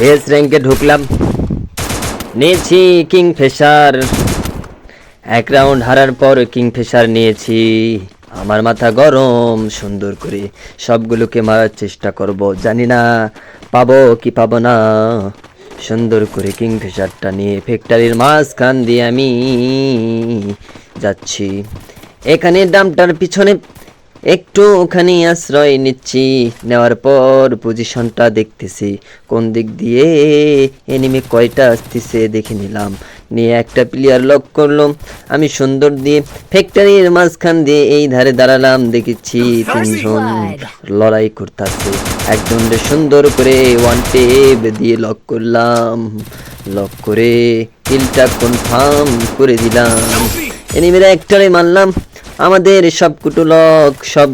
Face র্যাঙ্কে ঢুকলাম। নিয়েছি কিং ফেশার এক রাউন্ড হারার পর কিং ফেশার নিয়েছি। আমার মাথা গরম, সুন্দর করে সবগুলোকে মারার চেষ্টা করব। জানি না পাবো কি পাবো না। সুন্দর করে কিং ফেশারটা নিয়ে ফ্যাক্টরির মাঝখান দিয়ে আমি যাচ্ছি। এখানে ডামটার পিছনে একটুখানি আশ্রয় নিচ্ছি। নেওয়ার পর পজিশনটা দেখতেছি। কোন দিক দিয়ে? এনিমি কয়টা আসতেছে দেখে নিলাম। নিয়ে একটা প্লেয়ার লক করলাম। আমি সুন্দর দিয়ে ফ্যাক্টরির মাঝখান দিয়ে এই ধারে দাঁড়ালাম। দেখেছি তিনজন লড়াই করতেছে। একজন সুন্দর করে ওয়ান টেপ দিয়ে লক করলাম। লক করে কিলটা কনফার্ম করে দিলাম। এনিমিরা একটারে মারলাম। আমাদের সবকুটো লক সব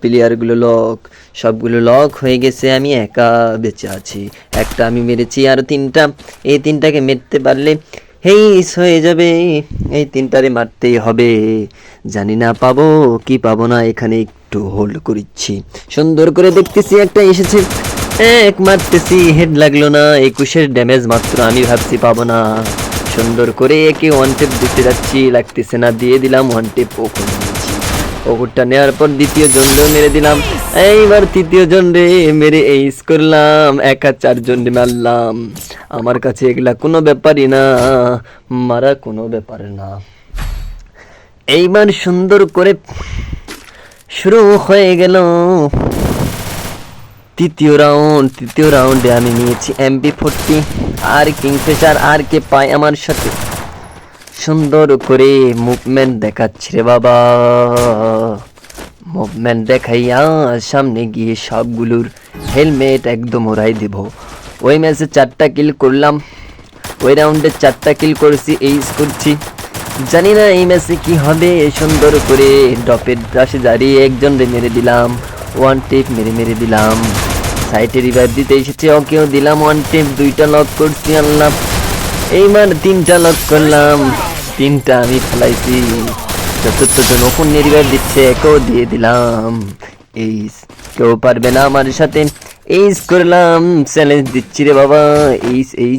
প্লেয়ারগুলো লক সবগুলো লক হয়ে গেছে, আমি একা বেঁচে আছি। একটা আমি মেরেছি, আর তিনটা। এই তিনটাকে মেরতে পারলে হেইস হয়ে যাবে। এই তিনটারে মারতেই হবে। জানি না পাবো, কি পাবো না, এখানে একটু হোল্ড করিচ্ছি। সুন্দর করে দেখতেছি, একটা এসেছে। এক মারতেছি হেড লাগল না, একুশের ড্যামেজ মাত্র আমি ভাবছি পাবো না। সুন্দর করে একে ওয়ান টেপ দিতে যাচ্ছি, লাগতেছে না, দিয়ে দিলাম ওয়ান টেপ ওপর নিয়েছি নেওয়ার পর দ্বিতীয় জন্ডেও মেরে দিলাম। এইবার তৃতীয় জন রে মেরে এইস করলাম, একা চার জন্ডে মারলাম। আমার কাছে এগুলা কোনো ব্যাপারই না, মারা কোনো ব্যাপার না। এইবার সুন্দর করে শুরু হয়ে গেল। তৃতীয় রাউন্ড তৃতীয় রাউন্ডে আমি নিয়েছি এমপি ফোরটি আর কিংফিশার আর কে পায় আমার সাথে? সুন্দর করে মুভমেন্ট দেখাচ্ছে রে বাবা। মুভমেন্ট দেখাইয়া সামনে গিয়ে সবগুলোর হেলমেট একদম ওরাই দেব। ওই ম্যাচে চারটা কিল করলাম। ওই রাউন্ডে চারটা কিল করেছি এইস করছি জানি না এই ম্যাচে কি হবে, সুন্দর করে ডপের পাশে দাঁড়িয়ে একজন মেরে দিলাম ওয়ান টেপ মেরে মেরে দিলাম। সাইটে রিভাইভ দিতে এসেছে। ওকেও দিলাম ওয়ান টেপ দুইটা লক করছি আনলাম এইবার তিনটা লক করলাম। তিনটা আমি ফেলাইছি। চতুর্থ জন ওপর রিভাইভ দিচ্ছে, একেও দিয়ে দিলাম। এই কেউ পারবে না আমার সাথে। এইস করলাম চ্যালেঞ্জ দিচ্ছি রে বাবা। এইস এই